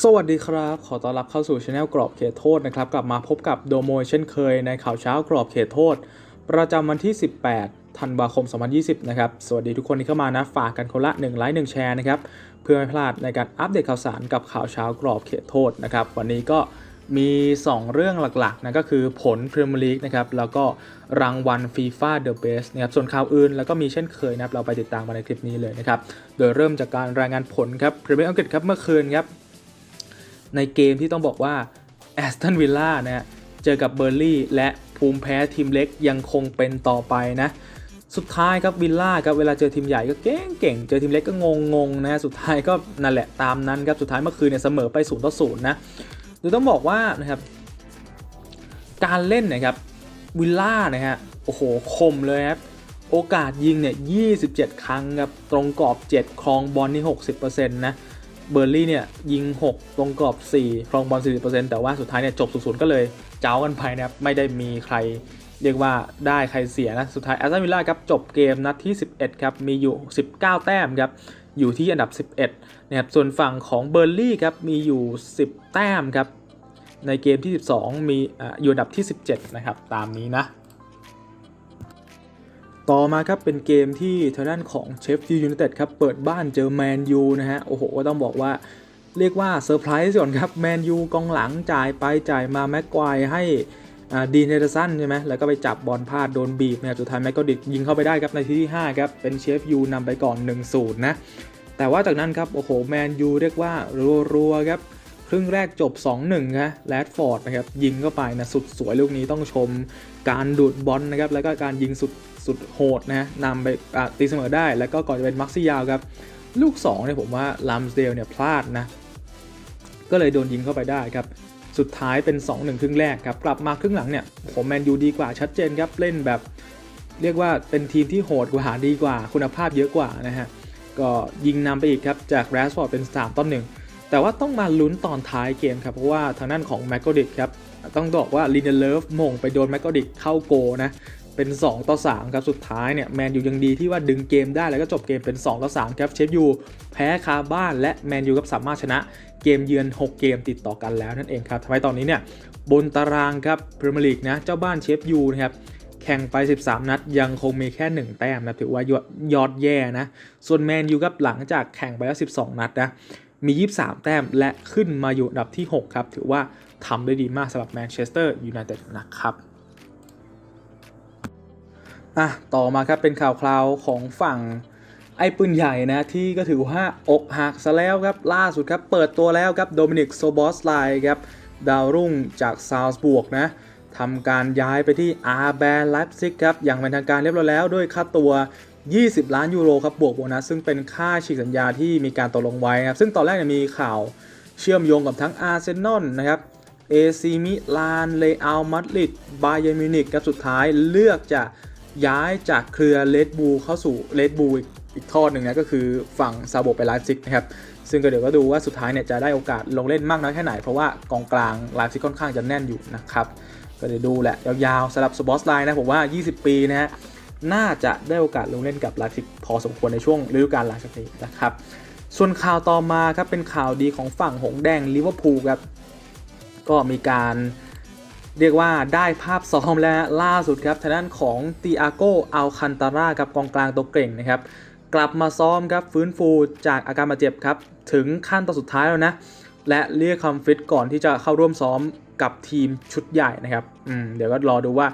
สวัสดีครับ ขอต้อนรับเข้าสู่ช anel กรอบเขตโทษนะครับ กลับมาพบกับโดโมเช่นเคยในข่าวเช้ากรอบเขตโทษ ประจำวันที่ 18 ธันวาคม 2020 นะครับ สวัสดีทุกคนที่เข้ามานะ ฝากกันคนละ 1 ไลค์ 1 แชร์นะครับ เพื่อไม่พลาดในการอัปเดตข่าวสารกับข่าวเช้ากรอบเขตโทษนะครับ วันนี้ก็มี 2 เรื่องหลักๆนะก็คือผลพรีเมียร์ลีกนะครับ แล้วก็รางวัล FIFA The Best นะครับ ส่วนข่าวอื่นแล้วก็มีเช่นเคยนะครับ เราไปติดตามกันในคลิปนี้เลยนะครับ โดยเริ่มจากการรายงานผลครับพรีเมียร์อังกฤษครับเมื่อคืนครับ ในเกมที่ต้องบอกว่าแอสตันวิลล่านะฮะเจอกับเบอร์ลี่และภูมิแพ้ทีมเล็กยังคงเป็นต่อไปนะ สุดท้ายครับวิลล่าครับเวลาเจอทีมใหญ่ก็เก่งเก่งเจอทีมเล็กก็งงงๆนะสุดท้ายก็นั่นแหละตามนั้นครับสุดท้ายเมื่อคืนเนี่ยเสมอไป0ต่อ0นะโดยต้องบอกว่านะครับการเล่นนะครับวิลล่านะฮะโอ้โหคมเลยครับโอกาสยิงเนี่ย 27 ครั้งครับ ตรงกรอบ 7 ครองบอลนี่ 60%นะ เบอร์ลี่เนี่ยยิง 6 ตรงกรอบ 4 ครองบอล 40%แต่ว่าสุดท้ายเนี่ยจบ0 0ก็เลยเจ้ากันไปนะครับไม่ได้มีใครเรียกว่าได้ใครเสียนะสุดท้ายแอสตันวิลล่าครับจบเกมนัดที่ 11 ครับมีอยู่ 19 แต้มครับอยู่ที่อันดับ 11นะครับส่วนฝั่งของเบอร์ลี่ครับมีอยู่ 10 แต้มครับในเกมที่ 12 มีออยู่อันดับที่ 17 นะครับ ตามนี้นะ ต่อมาครับเป็นเกมที่ทางด้านของเชฟฟิลด์ยูไนเต็ดครับเปิดบ้านเจอแมนยูนะฮะโอ้โหก็ต้องบอกว่าเรียกว่าเซอร์ไพรส์ก่อนครับแมนยูกองหลังจ่ายไปจ่ายมาแม็กควายให้อดีนเฮเดอร์สันใช่ไหมแล้วก็ไปจับบอลพลาดโดนบีบนะครับสุดท้ายแม็กก็ดิกยิงเข้าไปได้ครับในที่ที่ 5 ครับ เป็นเชฟยูนำไปก่อน 1-0 นะ แต่ว่าจากนั้นครับ โอ้โห แมนยูเรียกว่ารัวๆครับ ครึ่งแรกจบ 2-1นะแรดฟอร์ดนะครับยิงเข้าไปนะสุดสวยลูกนี้ต้องชมการดูดบอลนะครับแล้วก็การยิงสุดสุดโหดนะนำไปตีเสมอได้ แล้วก็ก่อนจะเป็นมักซิยาวครับลูก2เนี่ยผมว่าลัมสเดลเนี่ยพลาดนะก็เลยโดนยิงเข้าไปได้ครับสุดท้ายเป็น 2-1 ครึ่งแรกครับกลับมาครึ่งหลังเนี่ยผมแมนยูดีกว่าชัดเจนครับเล่นแบบเรียกว่าเป็นทีมที่โหดกว่าดีกว่าคุณภาพเยอะกว่านะฮะก็ยิงนำไปอีกครับจากแรสฟอร์ดเป็น3ต่อ1 แต่ว่าต้องมาลุ้นตอนท้ายเกมครับ เพราะว่าทางด้านของแมกโกดิกครับ ต้องบอกว่าลินเดเลฟมงไปโดนแมกโกดิกเข้าโกนะ เป็น 2 ต่อ 3 ครับสุดท้ายเนี่ยแมนยูยังดีที่ว่าดึงเกมได้แล้วก็จบเกมเป็น 2 ต่อ 3 ครับเชฟยูแพ้คาบ้านและแมนยูก็สามารถชนะเกมเยือน 6 เกมติดต่อกันแล้วนั่นเองครับทำให้ตอนนี้เนี่ยบนตารางครับพรีเมียร์ลีกนะเจ้าบ้านเชฟยูนะครับแข่งไป 13 นัดยังคงมีแค่ 1 แต้มนะถือว่ายอดยอดแย่นะ ส่วนแมนยูครับหลังจากแข่งไปแล้ว 12 นัดนะ มี 23 แต้ม และขึ้นมาอยู่อันดับที่ 6 ครับ ถือว่าทำได้ดีมากสำหรับแมนเชสเตอร์ยูไนเต็ดนะครับอะต่อมาครับเป็นข่าวคราวของฝั่งไอ้ปืนใหญ่นะที่ก็ถือว่าอกหักซะแล้วครับล่าสุดครับเปิดตัวแล้วครับโดมินิกโซบอสไลครับดาวรุ่งจากซาวส์บวกนะทำการย้ายไปที่อาร์แบนไลฟ์ซิกครับอย่างเป็นทางการเรียบร้อยแล้วด้วยค่าตัว 20 ล้านยูโรครับบวกโบนัสซึ่งเป็นค่าฉีกสัญญาที่มีการตกลงไว้นะครับ ซึ่งตอนแรกเนี่ยมีข่าวเชื่อมโยงกับทั้งอาร์เซนอลนะครับเอซีมิลานเลอัลมาดริดบาเยมิวนิกครับสุดท้ายเลือกจะย้ายจากเครือเลดบูเข้าสู่เลดบูอีกอีกทอดหนึ่งนะก็คือฝั่งซาโบไปไลฟ์ซิกนะครับซึ่งก็เดี๋ยวก็ดูว่าสุดท้ายเนี่ยจะได้โอกาสลงเล่นมากน้อยแค่ไหน เพราะว่ากองกลางไลฟ์ซิกค่อนข้างจะแน่นอยู่นะครับก็เดี๋ยวดูแหละยาวๆสำหรับสปอร์ตไลน์นะผมว่า 20 ปีนะฮะ น่าจะได้โอกาสลงเล่นกับลฟ์ซิกพอสมควรในช่วงฤดูกาลหลังจากนี้นะครับ ส่วนข่าวต่อมาครับเป็นข่าวดีของฝั่งหงแดงลิเวอร์พูลครับ ก็มีการเรียกว่าได้ภาพซ้อมแล้วล่าสุดครับทางด้านของตีอาโกอัลคันตาร่ากับกองกลางตัวเก่งนะครับ กลับมาซ้อมครับฟื้นฟูจากอาการบาดเจ็บครับ ถึงขั้นตอนสุดท้ายแล้วนะ และเรียกคำฟิตก่อนที่จะเข้าร่วมซ้อมกับทีมชุดใหญ่นะครับ อืมเดี๋ยวก็รอดูว่า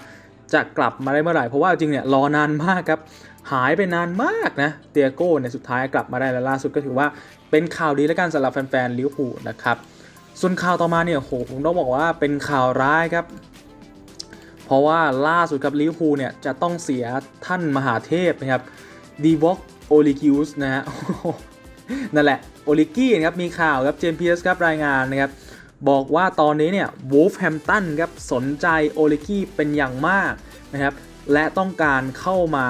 จะกลับมาได้เมื่อไหร่ เพราะว่าจริงเนี่ยรอนานมากครับ หายไปนานมากนะเตียโก้ในยสุดท้ายกลับมาได้แล้วล่าสุดก็ถือว่าเป็นข่าวดีและกันสำหรับแฟนๆลิเวอร์พูลนะครับ ส่วนข่าวต่อมาเนี่ยโหผมต้องบอกว่าเป็นข่าวร้ายครับ เพราะว่าล่าสุดกับลิเวอร์พูลเนี่ยจะต้องเสียท่านมหาเทพนะครับดีวอกโอลิกิอุสนะฮะนั่นแหละโอลิกี้นะครับมีข่าวครับเจมส์พีเอสครับรายงานนะครับ บอกว่าตอนนี้เนี่ยวูฟแฮมตันครับสนใจโอลิกี้เป็นอย่างมากนะครับและต้องการเข้ามา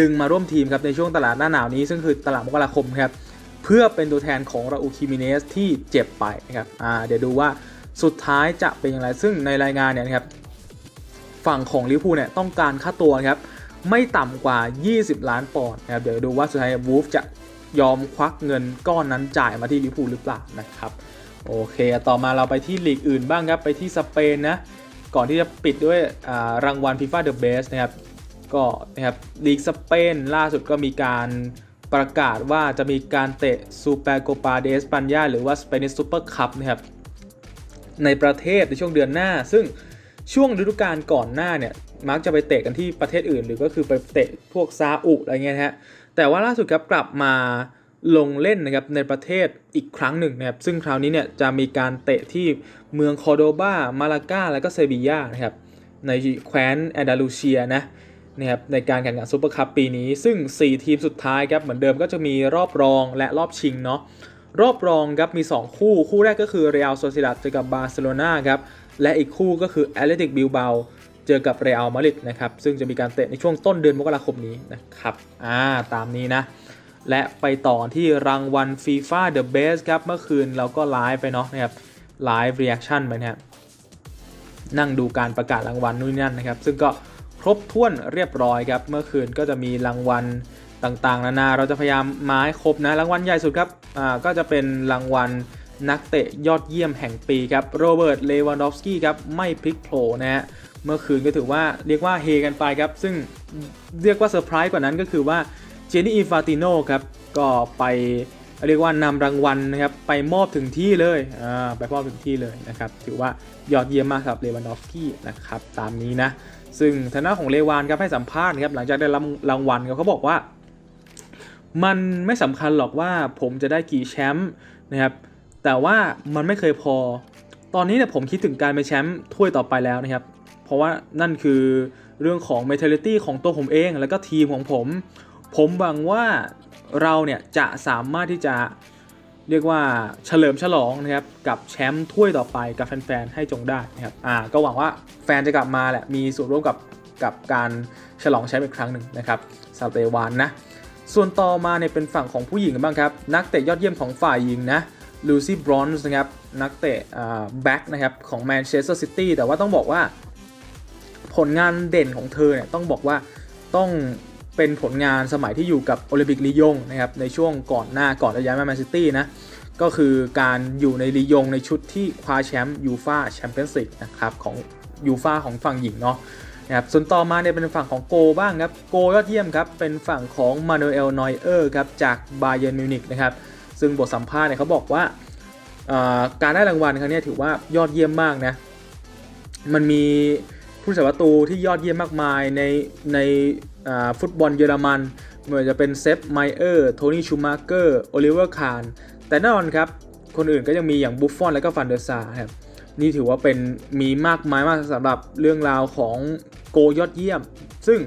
ดึงมาร่วมทีมครับในช่วงตลาดหน้าหนาวนี้ ซึ่งคือตลาดมกราคมครับเพื่อเป็นตัวแทนของราอูคิมิเนสที่เจ็บไปนะครับอ่าเดี๋ยวดูว่าสุดท้ายจะเป็นอย่างไร ซึ่งในรายงานเนี่ยครับฝั่งของลิเวอร์พูลเนี่ยต้องการค่าตัวครับไม่ต่ำกว่า 20 ล้านปอนด์นะครับเดี๋ยวดูว่าสุดท้ายวูฟจะยอมควักเงินก้อนนั้นจ่ายมาที่ลิเวอร์พูลหรือเปล่านะครับ โอเค ต่อมาเราไปที่ลีกอื่นบ้างครับ ไปที่สเปนนะ ก่อนที่จะปิดด้วยรางวัล FIFA The Best นะครับ ก็นะครับลีกสเปนล่าสุดก็มีการประกาศว่าจะมีการเตะซูเปอร์โกปาเดสปันยาหรือว่า Spanish Super Cup นะครับในประเทศในช่วงเดือนหน้า ซึ่งช่วงฤดูกาลก่อนหน้าเนี่ยมักจะไปเตะกันที่ประเทศอื่น หรือก็คือไปเตะพวกซาอุอะไรเงี้ยนะฮะแต่ว่าล่าสุดครับกลับมา ลงเล่นนะครับในประเทศอีกครั้งหนึ่งนะครับซึ่งคราวนี้เนี่ยจะมีการเตะที่เมืองคอโดบามาลากาและก็เซบียานะครับในแคว้นแอนดาลูเซียนะนะครับในการแข่งขันซูเปอร์คัพปีนี้ ซึ่ง 4 ทีมสุดท้ายครับเหมือนเดิมก็จะมีรอบรองและรอบชิงเนาะรอบรองครับมี 2 คู่ คู่แรกก็คือเรอัลโซซิดาดเจอกับบาร์เซโลนาครับและอีกคู่ก็คือแอตเลติกบิลเบาเจอกับเรอัลมาดริดนะครับซึ่งจะมีการเตะในช่วงต้นเดือนมกราคมนี้นะครับอ่าตามนี้นะ และไปต่อที่รางวัล FIFA The Best ครับ เมื่อคืนเราก็ไลฟ์ไปเนาะนะครับไลฟ์ reaction ไปนะครับนั่งดูการประกาศรางวัลนู่นนั่นนะครับ ซึ่งก็ครบถ้วนเรียบร้อยครับ เมื่อคืนก็จะมีรางวัลต่างๆ นานาเราจะพยายามมาให้ครบนะรางวัลใหญ่สุดครับอ่าก็จะเป็นรางวัลนักเตะยอดเยี่ยมแห่งปีครับโรเบิร์ตเลวันดอฟสกี้ครับไม่พลิกโผล่นะฮะเมื่อคืนก็ถือว่าเรียกว่าเฮกันไปครับ ซึ่งเรียกว่าเซอร์ไพรส์กว่านั้นก็คือว่า เจนี่อินฟาติโนครับก็ไปเรียกว่านำรางวัลนะครับไปมอบถึงที่เลยอ่าไปมอบถึงที่เลยนะครับถือว่ายอดเยี่ยมมากครับเลวันดอฟสกี้นะครับตามนี้นะ ซึ่งทางด้านของเลวานครับให้สัมภาษณ์ครับหลังจากได้รับรางวัลครับเขาบอกว่า มันไม่สำคัญหรอกว่าผมจะได้กี่แชมป์นะครับแต่ว่ามันไม่เคยพอ ตอนนี้เนี่ยผมคิดถึงการเป็นแชมป์ถ้วยต่อไปแล้วนะครับ เพราะว่านั่นคือเรื่องของ mentality ของตัวผมเอง แล้วก็ทีมของผม ผมหวังว่าเราเนี่ยจะสามารถที่จะเรียกว่าเฉลิมฉลองนะครับกับแชมป์ถ้วยต่อไปกับแฟนๆให้จงได้นะครับอ่าก็หวังว่าแฟนจะกลับมาแหละมีส่วนร่วมกับกับการฉลองแชมป์อีกครั้งหนึ่งนะครับซาเตวานนะส่วนต่อมาเนี่ยเป็นฝั่งของผู้หญิงกันบ้างครับนักเตะยอดเยี่ยมของฝ่ายหญิงนะลูซี่บรอนส์นะครับนักเตะแบ็กนะครับของแมนเชสเตอร์ซิตี้แต่ว่าต้องบอกว่า ผลงานเด่นของเธอเนี่ยต้องบอกว่าต้อง เป็นผลงานสมัยที่อยู่กับโอลิมปิกลียงนะครับในช่วงก่อนหน้าก่อนจะย้ายมาแมนซิตี้นะก็คือการอยู่ในลียงในชุดที่คว้าแชมป์ยูฟาแชมเปี้ยนส์ลีกนะครับของยูฟาของฝั่งหญิงเนาะนะครับส่วนต่อมาเนี่ยเป็นฝั่งของโกบ้างครับโกยอดเยี่ยมครับเป็นฝั่งของมานูเอลนอยเออร์ครับจากบาเย r n m มิวนิกนะครับซึ่งบทสัมภาษณ์เนี่ยเขาบอกว่าการได้รางวัลครั้งนี้ถือว่ายอดเยี่ยมมากนะมันมี ผู้สัประตูที่ยอดเยี่ยมมากมายในในฟุตบอลเยอรมันไม่ว่าจะเป็นเซฟไมเออร์โทนี่ชูมาเกอร์โอลิเวอร์คาร์แต่แน่นอนครับ คนอื่นก็ยังมีอย่างบุฟฟอนและก็ฟันเดอร์ซาครับนี่ถือว่าเป็นมีมากมายมากสำหรับเรื่องราวของโกยอดเยี่ยม ซึ่ง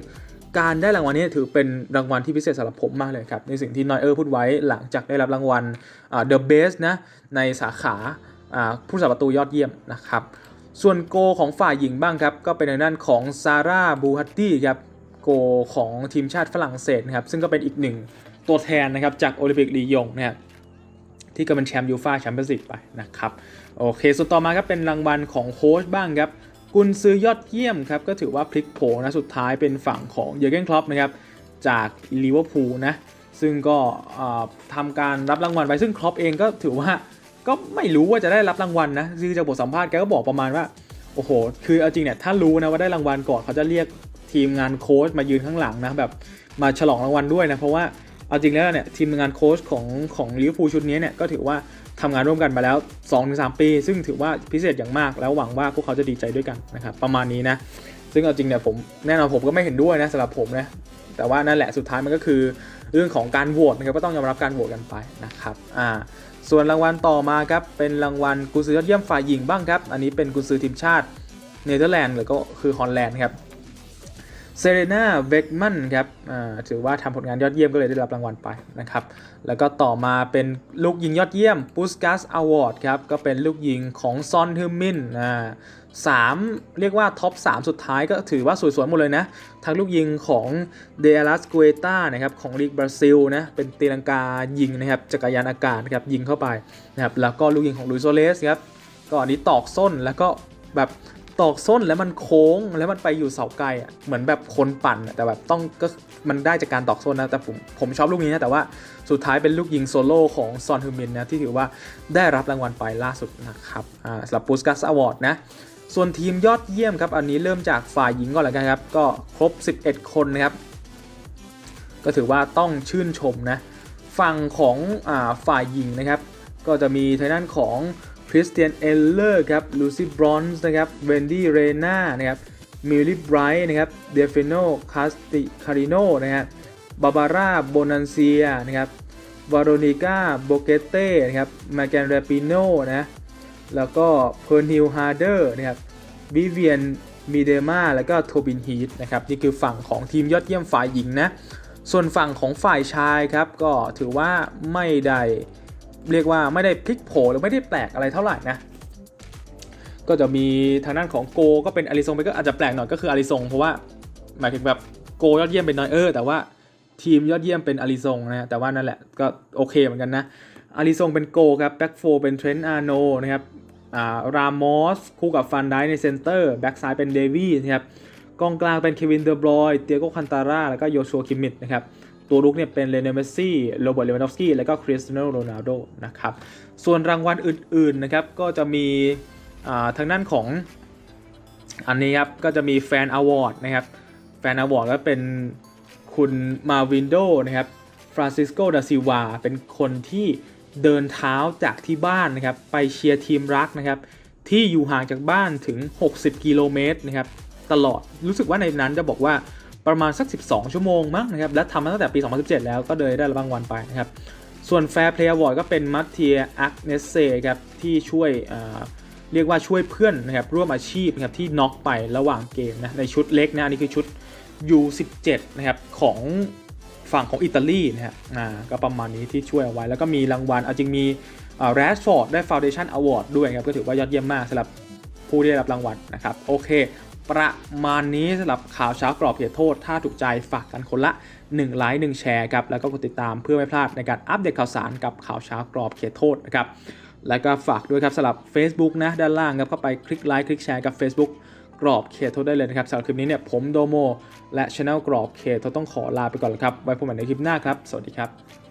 การได้รางวัลนี้ถือเป็นรางวัลที่พิเศษสำหรับผมมากเลยครับ ในสิ่งที่นอยเออร์พูดไว้หลังจากได้รับรางวัลอ่า The Best นะในสาขาผู้สัประตูยอดเยี่ยมนะครับ ส่วนโกของฝ่ายหญิงบ้างครับก็เป็นในด้านของซาร่าบูฮัตตี้ครับโกของทีมชาติฝรั่งเศสนะครับซึ่งก็เป็นอีกหนึ่งตัวแทนนะครับจากโอลิมปิกลียงนะครับที่ก็เป็นแชมป์ยูฟาแชมเปี้ยนส์ลีกไปนะครับโอเคส่วนต่อมาครับเป็นรางวัลของโค้ชบ้างครับกุนซือยอดเยี่ยมครับก็ถือว่าพลิกโผนะสุดท้ายเป็นฝั่งของเยอร์เกนคลอปนะครับจากลิเวอร์พูลนะซึ่งก็อ่าทำการรับรางวัลไปซึ่งคลอปเองก็ถือว่า ก็ไม่รู้ว่าจะได้รับรางวัลนะคือจากบทสัมภาษณ์แกก็บอกประมาณว่าโอ้โห คือเอาจริงเนี่ยถ้ารู้นะว่าได้รางวัลก่อนเขาจะเรียกทีมงานโค้ชมายืนข้างหลังนะแบบมาฉลองรางวัลด้วยนะเพราะว่าเอาจริงแล้วเนี่ยทีมงานโค้ชของของลิเวอร์พูลชุดนี้เนี่ยก็ถือว่าทำงานร่วมกันมาแล้ว 2-3 ปี ซึ่งถือว่าพิเศษอย่างมากแล้วหวังว่าพวกเขาจะดีใจด้วยกันนะครับประมาณนี้นะซึ่งเอาจริงเนี่ยผมแน่นอนผมก็ไม่เห็นด้วยนะสำหรับผมนะแต่ว่านั่นแหละสุดท้ายมันก็คือเรื่องของการโหวตนะครับก็ต้องยอมรับการโหวตกันไปนะครับอ่า ส่วนรางวัลต่อมาครับเป็นรางวัลกุนซือยอดเยี่ยมฝ่ายหญิงบ้างครับ อันนี้เป็นกุนซือทีมชาติเนเธอร์แลนด์หรือก็คือฮอลแลนด์ครับเซเรนาเวกมันครับถือว่าทำผลงานยอดเยี่ยมก็เลยได้รับรางวัลไปนะครับ แล้วก็ต่อมาเป็นลูกยิงยอดเยี่ยมปุสกัสอวอร์ดครับ ก็เป็นลูกยิงของซอนฮึมมิน อ่าสามเรียกว่าท็อป 3 สุดท้ายก็ถือว่าสวยๆหมดเลยนะ ทั้งลูกยิงของเดลัสก u เ t ตานะครับของลีกบราซิลนะเป็นตีลังกายิงนะครับจักรยานอากาศนะครับยิงเข้าไปนะครับแล้วก็ลูกยิงของลุยโซเลสครับก็อันนี้ตอกส้นแล้วก็แบบตอกส้นแล้วมันโค้งแล้วมันไปอยู่เสาไกลอะเหมือนแบบคนปั่นแต่แบบต้องก็มันได้จากการตอกส้นนะแต่ผมผมชอบลูกนี้นะแต่ว่าสุดท้ายเป็นลูกยิงโซโล่ของซอนฮึมินนะที่ถือว่าได้รับรางวัลไปล่าสุดนะครับอ่าสำหรับปูสกัสอวอร์ดนะ ส่วนทีมยอดเยี่ยมครับ อันนี้เริ่มจากฝ่ายหญิงก่อนเลยกันครับ ก็ครบ 11 คนนะครับ ก็ถือว่าต้องชื่นชมนะ ฝั่งของอฝ่ายหญิงนะครับ ก็จะมีทางด้านของคริสเตียนเอลเลอร์ครับ ลูซี่บรอนส์นะครับ เวนดี้เรนานะครับ มิลลี่ไบรท์นะครับ เดฟเนโนคาสติคาริโนนะครับบาบาร่าโบนันเซียนะครับ วาโรนิก้าโบเกเต้นะครับ มาแกนเรปิโนนะ แล้วก็เพอร์นิลฮาร์เดอร์นะครับวิเวียนมีเดมาแล้วก็โทบินฮีทนะครับนี่คือฝั่งของทีมยอดเยี่ยมฝ่ายหญิงนะ ส่วนฝั่งของฝ่ายชายครับ ก็ถือว่าไม่ได้เรียกว่าไม่ได้พลิกโผหรือไม่ได้แปลกอะไรเท่าไหร่นะ ก็จะมีทางด้านของโกก็เป็นอาริซงไปก็อาจจะแปลกหน่อยก็คืออาริซงเพราะว่าหมายถึงแบบโกยอดเยี่ยมเป็นนอยเออร์แต่ว่าทีมยอดเยี่ยมเป็นอาริซงนะแต่ว่านั่นแหละก็โอเคเหมือนกันนะอาริซงเป็นโกครับแบ็กโฟเป็นเทรนต์อาร์โนนะครับ รามอสคู่กับฟันไดในเซนเตอร์แบ็กซ้ายเป็นเดวี่นะครับกองกลางเป็นเควินเดอบรอยเตียโกคันตาร่าแล้วก็โยชัวคิมมิดนะครับตัวรุกเนี่ยเป็นเลเนเมสซี่โรเบิร์ตเลวานดอฟสกี้แล้วก็คริสเตียโนโรนัลโดนะครับส่วนรางวัลอื่นๆนะครับก็จะมีทางด้านของอันนี้ครับก็จะมีแฟนอวอร์ดนะครับแฟนอวอร์ดก็เป็นคุณมาวินโดนะครับฟรานซิสโกดาซิวาเป็นคนที่ เดินเท้าจากที่บ้านนะครับไปเชียร์ทีมรักนะครับที่อยู่ห่างจากบ้านถึง 60 กิโลเมตรนะครับตลอดรู้สึกว่าในนั้นจะบอกว่าประมาณสัก 12 ชั่วโมงมั้งนะครับและทำมาตั้งแต่ปี 2017 แล้วก็เลยได้รับรางวัลไปนะครับส่วน Fair Play Award ก็เป็นมัตเทียอักเนสเซครับที่ช่วยเรียกว่าช่วยเพื่อนนะครับร่วมอาชีพนะครับที่น็อกไประหว่างเกมนะในชุดเล็กนะอันนี้คือชุด U17 นะครับของ ฝั่งของอิตาลีนะฮะอ่าก็ประมาณนี้ที่ช่วยเอาไว้ แล้วก็มีรางวัลเอาจริงมีแรดฟอร์ดได้ Foundation Award ด้วยครับ ก็ถือว่ายอดเยี่ยมมากสำหรับผู้ได้รับรางวัลนะครับ โอเค ประมาณนี้สำหรับข่าวเช้ากรอบเขตโทษ ถ้าถูกใจฝากกันคนละ 1 ไลค์1แชร์ครับ แล้วก็กดติดตามเพื่อไม่พลาดในการอัปเดตข่าวสารกับข่าวเช้ากรอบเขตโทษนะครับแล้วก็ฝากด้วยครับสำหรับ Facebook นะด้านล่างครับเข้าไปคลิกไลค์คลิกแชร์กับ Facebook กรอบเขตโทษได้เลยนะครับสำหรับคลิปนี้เนี่ยผมโดโมและช anel กรอบเขตโทษต้องขอลาไปก่อนแล้วครับ ไว้พบกันในคลิปหน้าครับ สวัสดีครับ